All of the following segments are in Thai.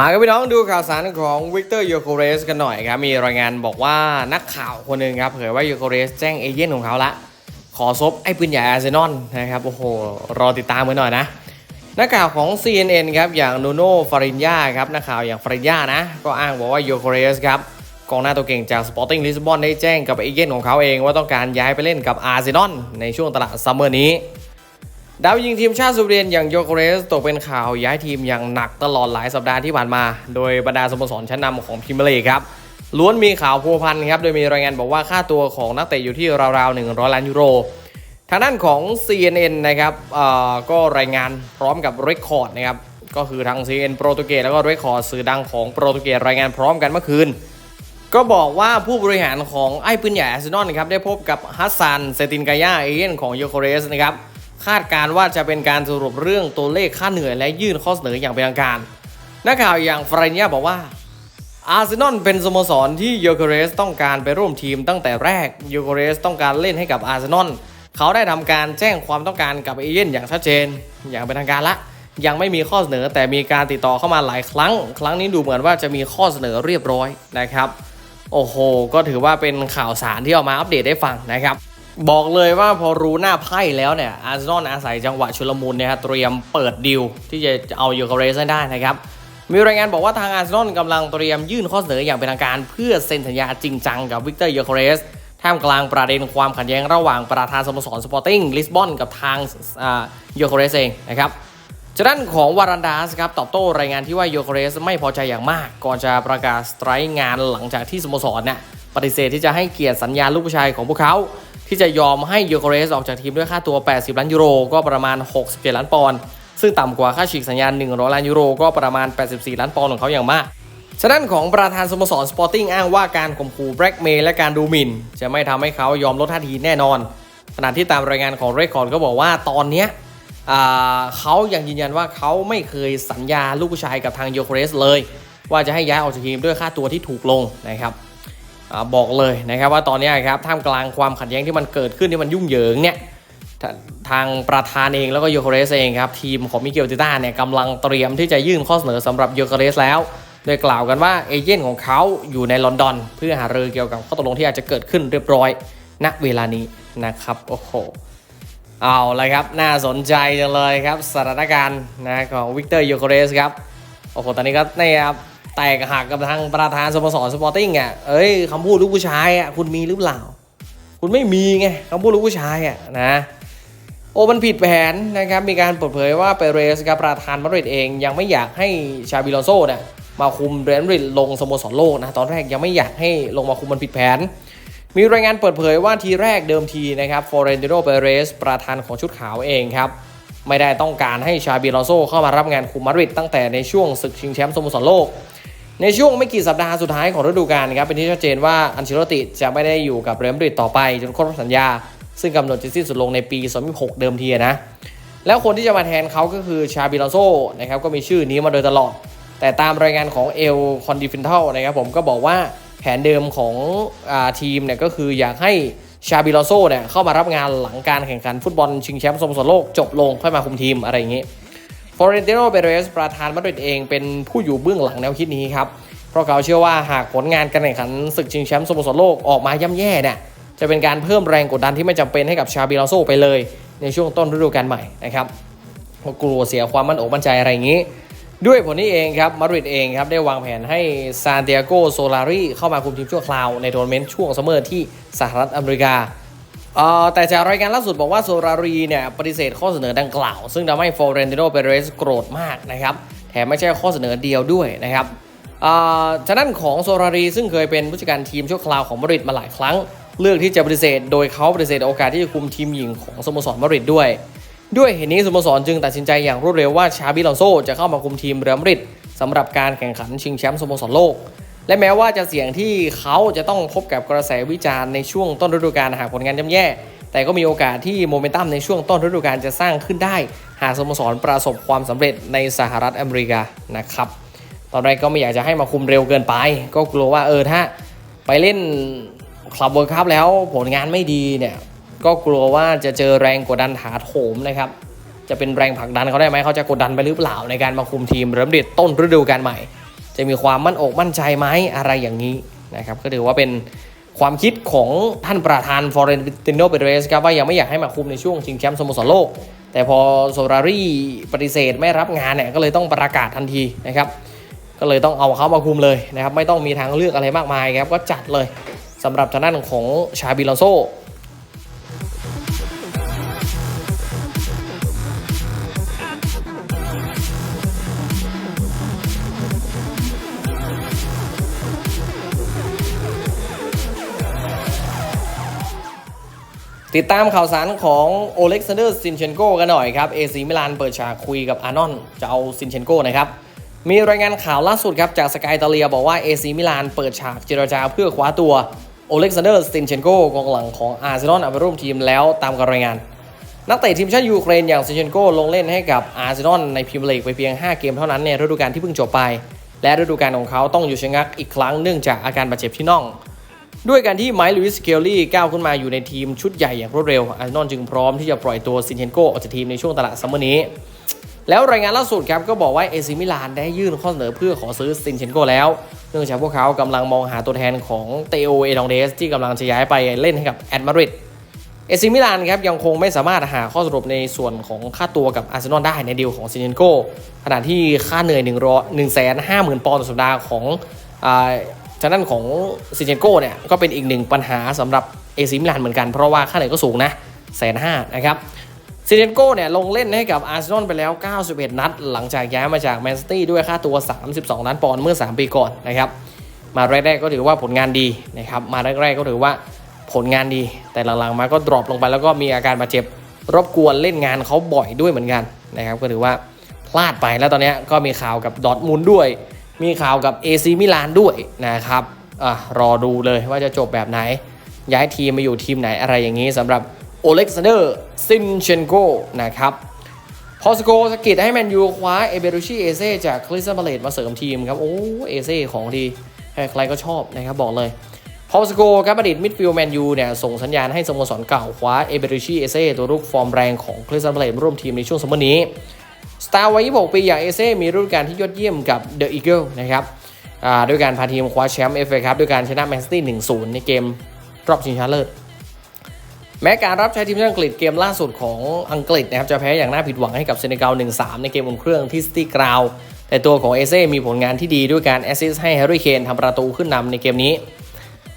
มาครับพี่น้องดูข่าวสารของวิกเตอร์ยูโคเรสกันหน่อยครับ มีรายงานบอกว่านักข่าวคนหนึ่งครับเผยว่ายูโคเรสแจ้งเอเย่นของเขาละ ขอซบไอ้ปืนใหญ่อาร์เซนอลนะครับ โอ้โห รอติดตามกันหน่อยนะ นักข่าวของ CNN ครับอย่างนูโน่ฟารินยาครับนักข่าวอย่างฟารินยานะ ก็อ้างบอกว่ายูโคเรสครับกองหน้าตัวเก่งจากสปอร์ติ้งลิสบอนได้แจ้งกับเอเย่นของเขาเองว่าต้องการย้ายไปเล่นกับอาร์เซนอลในช่วงตลาดซัมเมอร์นี้ ดาวยิงทีมชาติสเวีเดนอย่างโยโคเรสตกเป็นข่าวย้ายทีมอย่างหนักตลอดหลายสัปดาห์ที่ผ่านมา โดยบรรดาสโมสรชั้นนำของพรีเลครับล้วนมีข่าวพัวพันครับ โดยมีรายงานบอกว่าค่าตัวของนักเตะอยู่ที่ราวๆ 100 ล้านยูโร ทางด้านของ CNN นะครับก็รายงานพร้อมกับเรคคอร์ดนะครับ ก็คือทาง CNN โปรตุเกสแล้วก็เรคคอร์ดสื่อดังของโปรตุเกสรายงานพร้อมกันเมื่อคืน ก็บอกว่าผู้บริหารของไอ้ปืนใหญ่อาร์เซนอลนะครับได้พบกับฮัสซันเซตินกายาเอเย่นของโยโคเรสนะครับ คาดการว่าจะเป็นการสรุปเรื่องตัวเลขค่าเหนื่อยและยื่นข้อเสนออย่างเป็นทางการนักข่าวอย่างฟรานเนียบอกว่าอาร์เซนอลเป็นสโมสรที่โยโคเรสต้องการไปร่วมทีมตั้งแต่แรกโยโคเรสต้องการเล่นให้กับอาร์เซนอลเขาได้ทำการแจ้งความต้องการกับเอเย่นอย่างชัดเจน อย่างเป็นทางการละ ยังไม่มีข้อเสนอแต่มีการติดต่อเข้ามาหลายครั้ง ครั้งนี้ดูเหมือนว่าจะมีข้อเสนอเรียบร้อยนะครับ โอ้โห ก็ถือว่าเป็นข่าวสารที่เอามาอัปเดตให้ฟังนะครับ บอกเลยว่าพอรู้หน้าไพ่แล้วเนี่ยอาร์เซนอลอาศัยจังหวะชุลมุนเนี่ยเตรียมเปิดดิวที่จะเอายูเคเรสได้นะครับ มีรายงานบอกว่าทางอาร์เซนอลกำลังเตรียมยื่นข้อเสนออย่างเป็นทางการ เพื่อเซ็นสัญญาจริงจังกับวิกเตอร์ยูเคเรสท่ามกลางประเด็นความขัดแย้งระหว่างประธานสโมสรสปอร์ติ้งลิสบอนกับทางยูเคเรสเองนะครับจากด้านของวารันดาสครับตอบโต้รายงานที่ว่าโยโคเรสไม่พอใจอย่างมาก ก่อนจะประกาศสไตร์งานหลังจากที่สโมสรเนี่ยปฏิเสธที่จะให้เกียรติสัญญาลูกผู้ชายของพวกเขา ที่จะยอมให้โยโคเรสออกจากทีมด้วยค่าตัว 80 ล้านยูโรก็ประมาณ 67 ล้านปอนด์ซึ่งต่ำกว่าค่าฉีกสัญญา100 ล้านยูโรก็ประมาณ 84 ล้านปอนด์ของเขาอย่างมาก ฉะนั้นของประธานสโมสรสปอร์ติ้งอ้างว่าการข่มขู่แบล็กเมย์และการดูหมิ่น จะไม่ทำให้เขายอมลดท่าทีแน่นอน ขณะที่ตามรายงานของเรคคอร์ดก็บอกว่าตอนนี้เขายังยืนยันว่าเขาไม่เคยสัญญาลูกผู้ชายกับทางโยโคเรสเลย ว่าจะให้ย้ายออกจากทีมด้วยค่าตัวที่ถูกลงนะครับ บอกเลยนะครับว่าตอนนี้ครับท่ามกลางความขัดแย้งที่มันเกิดขึ้นที่มันยุ่งเหยิงเนี่ยทาทางประธานเองแล้วก็โยโคเรสเองครับทีมของมิเกลติต้าเนี่ยกำลังเตรียมที่จะยื่นข้อเสนอสำหรับโยโคเรสแล้ว โดยกล่าวกันว่าเอเจนต์ของเขาอยู่ในลอนดอน เพื่อหารือเกี่ยวกับข้อตกลงที่อาจจะเกิดขึ้นเรียบร้อยณเวลานี้นะครับโอ้โหเอาเลยครับน่าสนใจจังเลยครับสถานการณ์นะของวิกเตอร์ยูโคเรสครับโอ้โหตอนนี้ก็เนี่ครับ แตกหักกับทางประธานสโมสรสปอร์ติ้งอะเอ้ยคำพูดลูกผู้ชายอะคุณมีหรือเปล่า คุณไม่มีไงคำพูดลูกผู้ชายอะนะโอ้มันผิดแผนนะครับ มีการเปิดเผยว่าเปเรสครับประธานมาดริดเอง ยังไม่อยากให้ชาบิลอนโซเนี่ยมาคุมเรอัลมาดริดลงสโมสรโลกนะ ตอนแรกยังไม่อยากให้ลงมาคุมมันผิดแผน มีรายงานเปิดเผยว่าทีแรกเดิมทีนะครับฟอร์เรนติโนเปเรสประธานของชุดขาวเองครับ ไม่ได้ต้องการให้ชาบิลอนโซ่เข้ามารับงานคุมมาดริดตั้งแต่ในช่วงศึกชิงแชมป์สโมสรโลก ในช่วงไม่กี่สัปดาห์สุดท้ายของฤดูกาลครับเป็นที่ชัดเจนว่าอันเชลติจะไม่ได้อยู่กับเรอัลมาดริดต่อไปจนครบสัญญา ซึ่งกำหนดจะสิ้นสุดลงในปี 2026เดิมทีนะ แล้วคนที่จะมาแทนเขาก็คือชาบิลอนโซนะครับก็มีชื่อนี้มาโดยตลอด แต่ตามรายงานของเอลคอนดิฟินเทลนะครับผมก็บอกว่าแผนเดิมของอาทีมเนี่ยก็คืออยากให้ชาบิลอนโซเนี่ยเข้ามารับงานหลังการแข่งขันฟุตบอลชิงแชมป์สโมสรโลกจบลงค่อยมาคุมทีมอะไรอย่างนี้ ฟอเรนติโนเปเรสประธานมาดริดเองเป็นผู้อยู่เบื้องหลังแนวคิดนี้ครับ เพราะเขาเชื่อว่าหากผลงานการแข่งขันศึกชิงแชมป์สโมสรโลกออกมาย่ำแย่เนี่ยจะเป็นการเพิ่มแรงกดดันที่ไม่จำเป็นให้กับชาบิลอนโซไปเลย ในช่วงต้นฤดูกาลใหม่นะครับเพราะกลัวเสียความมั่นอกมั่นใจอะไรอย่างนี้ ด้วยผลนี้เองครับมาดริดเองครับได้วางแผนให้ซานเตียโกโซลารีเข้ามาคุมทีมชั่วคราวในทัวร์นาเมนต์ช่วงซัมเมอร์ที่สหรัฐอเมริกา แต่จากรายงานล่าสุดบอกว่าโซรารีเนี่ยปฏิเสธข้อเสนอดังกล่าว ซึ่งทำให้ฟอเรนติโนเปเรสโกรธมากนะครับ แถมไม่ใช่ข้อเสนอเดียวด้วยนะครับฉะนั้นของโซรารีซึ่งเคยเป็นผู้จัดการทีมชั่วคราวของมาริดมาหลายครั้ง เลือกที่จะปฏิเสธ โดยเขาปฏิเสธโอกาสที่จะคุมทีมหญิงของสโมสรมาริดด้วย ด้วยเหตุนี้สโมสรจึงตัดสินใจอย่างรวดเร็วว่าชาบิลอนโซจะเข้ามาคุมทีมเรอัลมาดริดสำหรับการแข่งขันชิงแชมป์สโมสรโลก และแม้ว่าจะเสี่ยงที่เขาจะต้องพบกับกระแสวิจารณ์ในช่วงต้นฤดูกาลหากผลงานย่ำแย่ แต่ก็มีโอกาสที่โมเมนตัมในช่วงต้นฤดูกาลจะสร้างขึ้นได้ หากสโมสรประสบความสำเร็จในสหรัฐอเมริกานะครับ ตอนแรกก็ไม่อยากจะให้มาคุมเร็วเกินไป ก็กลัวว่าเออถ้าไปเล่นคลับเวิร์คัพแล้วผลงานไม่ดีเนี่ยก็กลัวว่าจะเจอแรงกดดันถาโถมนะครับจะเป็นแรงผลักดันเขาได้ไหมเขาจะกดดันไปหรือเปล่าในการมาคุมทีมเริ่มเด็ดต้นฤดูกาลใหม่ จะมีความมั่นอกมั่นใจไหมอะไรอย่างนี้นะครับก็ถือว่าเป็นความคิดของท่านประธานฟอร์เรนติโนเปเรสครับว่ายังไม่อยากให้มาคุมในช่วงชิงแชมป์สโมสรโลก แต่พอโซรารี่ปฏิเสธไม่รับงานเนี่ยก็เลยต้องประกาศทันทีนะครับก็เลยต้องเอาเขามาคุมเลยนะครับไม่ต้องมีทางเลือกอะไรมากมายครับก็จัดเลยสำหรับทางด้านของชาบิลโซ ติดตามข่าวสารของโอเล็กซานเดอร์ซินเชนโกกันหน่อยครับเอซีมิลานเปิดฉากคุยกับอานอนจะเอาซินเชนโกนะครับมีรายงานข่าวล่าสุดครับจากสกายตาเลียบอกว่าเอซีมิลานเปิดฉากเจรจาเพื่อคว้าตัวโอเล็กซานเดอร์ซินเชนโกกองหลังของอาร์เซนอลเอาไปร่วมทีมแล้วตามการรายงาน นักเตะทีมชาติยูเครนอย่างซินเชนโกลงเล่นให้กับอาร์เซนอลในพรีเมียร์ลีกไปเพียง 5 เกมเท่านั้นในฤดูกาลที่เพิ่งจบไป และฤดูกาลของเขาต้องอยู่ชะงักอีกครั้งเนื่องจากอาการบาดเจ็บที่น่อง ด้วยการที่ไมค์ลุยส์เคลลี่ก้าวขึ้นมาอยู่ในทีมชุดใหญ่อย่างรวดเร็วอาร์เซนอลจึงพร้อมที่จะปล่อยตัวซินเชนโกออกจากทีมในช่วงตลาดซัมเมอร์นี้ แล้วรายงานล่าสุดครับก็บอกว่าเอซิมิลานได้ยื่นข้อเสนอเพื่อขอซื้อซินเชนโกแล้ว เนื่องจากพวกเขากำลังมองหาตัวแทนของเตโอเอดองเดสที่กำลังจะย้ายไปเล่นให้กับแอตมาดริดเอซิมิลานครับยังคงไม่สามารถหาข้อสรุปในส่วนของค่าตัวกับอาร์เซนอลได้ในดีลของซินเชนโกขณะที่ค่าเหนื่อย1 1 5 0 0 0 0ปอนด์ต่อสัปดาห์ของ ทางด้านของซิเชนโก้เนี่ยก็เป็นอีกหนึ่งปัญหาสำหรับเอซิมิลานเหมือนกันเพราะว่าค่าเหนื่อยก็สูงนะแสนห้านะครับซิเชนโก้เนี่ยลงเล่นให้กับอาร์เซนอลไปแล้ว 91 นัด หลังจากย้ายมาจากแมนซิตี้ด้วยค่าตัว 32 ล้านปอนด์เมื่อ 3 ปีก่อนนะครับมาแรกๆก็ถือว่าผลงานดีนะครับมาแรกๆก็ถือว่าผลงานดี แต่หลังๆมาก็ดรอปลงไปแล้วก็มีอาการบาดเจ็บรบกวนเล่นงานเขาบ่อยด้วยเหมือนกันนะครับก็ถือว่าพลาดไปแล้วตอนนี้ก็มีข่าวกับดอทมุนด์ด้วย มีข่าวกับ AC มิลานด้วยนะครับอะรอดูเลยว่าจะจบแบบไหน ย้ายทีมมาอยู่ทีมไหนอะไรอย่างนี้สำหรับโอเล็กซานเดอร์ซินเชนโกนะครับพอสโกสกิดให้แมนยูคว้าเอเบรุชิเอเซจากคริสตันพาเลตมาเสริมทีมครับ โอ้เอเซของดี ใครก็ชอบนะครับบอกเลยพอสโกครับอดีตมิดฟิลด์แมนยูเนี่ยส่งสัญญาณให้สโมสรเก่าคว้าเอเบริชีเอเซ่ตัวรุกฟอร์มแรงของคริสตันพาเลตร่วมทีมในช่วงซัมเมอร์นี้ สตาร์วัย26ปีอย่างเอเซ่มีฤดูกาลที่ยอดเยี่ยมกับเดอะอีเกิลนะครับด้วยการพาทีมคว้าแชมป์เอฟเอครับด้วยการชนะแมนซิตี้1-0 ในเกมรอบชิงชนะเลิศแม้การรับใช้ทีมชาติอังกฤษเกมล่าสุดของอังกฤษนะครับจะแพ้อย่างน่าผิดหวังให้กับเซเนกัล1-3 ในเกมอุ่นเครื่องที่สตีกราวแต่ตัวของเอเซ่มีผลงานที่ดีด้วยการแอสซิสต์ให้แฮร์รี่เคนทำประตูขึ้นนำในเกมนี้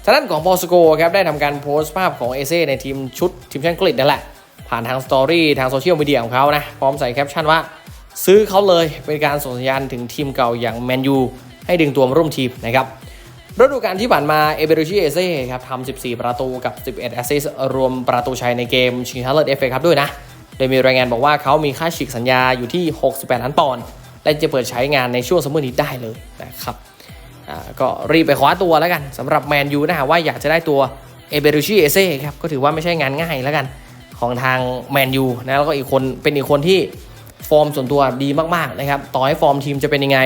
ทางด้านของปอสโกครับได้ทำการโพสต์ภาพของเอเซ่ในทีมชุดทีมชาติอังกฤษนั่นแหละ ผ่านทางสตอรี่ทางโซเชียลมีเดียของเขานะพร้อมใส่แคปชั่นว่า ซื้อเขาเลยเป็นการส่งสัญญาณถึงทีมเก่าอย่างแมนยูให้ดึงตัวมาร่วมทีมนะครับฤดูกาลที่ผ่านมาเอเบริชิเอเซ่ครับทำ 14 ประตูกับ 11 แอสซิสรวมประตูชัยในเกมชิงชนะเลิศเอฟเอครับด้วยนะ โดยมีรายงานบอกว่าเขามีค่าฉีกสัญญาอยู่ที่ 68 ล้านปอนด์และจะเปิดใช้งานในช่วงซัมเมอร์นี้ได้เลยนะครับก็รีบไปคว้าตัวแล้วกันสำหรับแมนยูนะฮะว่าอยากจะได้ตัวเอเบรูชิเอเซ่ครับก็ถือว่าไม่ใช่งานง่ายแล้วกันของทางแมนยูนะแล้วก็อีกคนเป็นอีกคนที่ ฟอร์มส่วนตัวดีมากๆนะครับต่อให้ฟอร์มทีมจะเป็นยังไง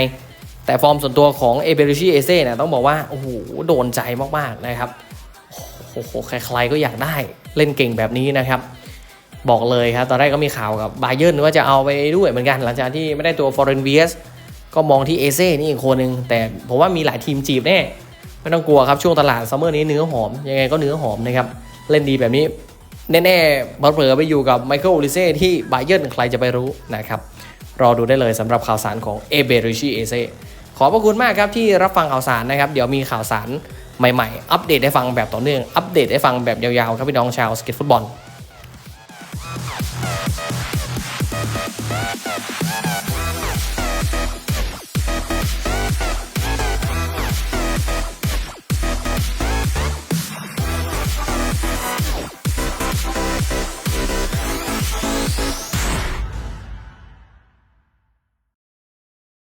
แต่ฟอร์มส่วนตัวของเอเบรูชิเอเซ่เนี่ยต้องบอกว่าโอ้โหโดนใจมากๆนะครับโอ้โหใครๆก็อยากได้เล่นเก่งแบบนี้นะครับ บอกเลยครับตอนแรกก็มีข่าวกับบาเยิร์นว่าจะเอาไปด้วยเหมือนกันหลังจากที่ไม่ได้ตัวฟอร์เรนเวียสก็มองที่เอเซ่นี่อีกคนหนึ่งแต่ผมว่ามีหลายทีมจีบแน่ไม่ต้องกลัวครับช่วงตลาดซัมเมอร์นี้เนื้อหอมยังไงก็เนื้อหอมนะครับเล่นดีแบบนี้ แน่ๆเผลอไปอยู่กับไมเคิลโอลิเซ่ที่บาเยิร์นใครจะไปรู้นะครับ รอดูได้เลยสำหรับข่าวสารของเอเบริชิเอเซ่ขอบพระคุณมากครับที่รับฟังข่าวสารนะครับ เดี๋ยวมีข่าวสารใหม่ๆ อัปเดตให้ฟังแบบต่อเนื่อง อัปเดตให้ฟังแบบยาวๆ ครับพี่น้องชาวสเก็ตฟุตบอล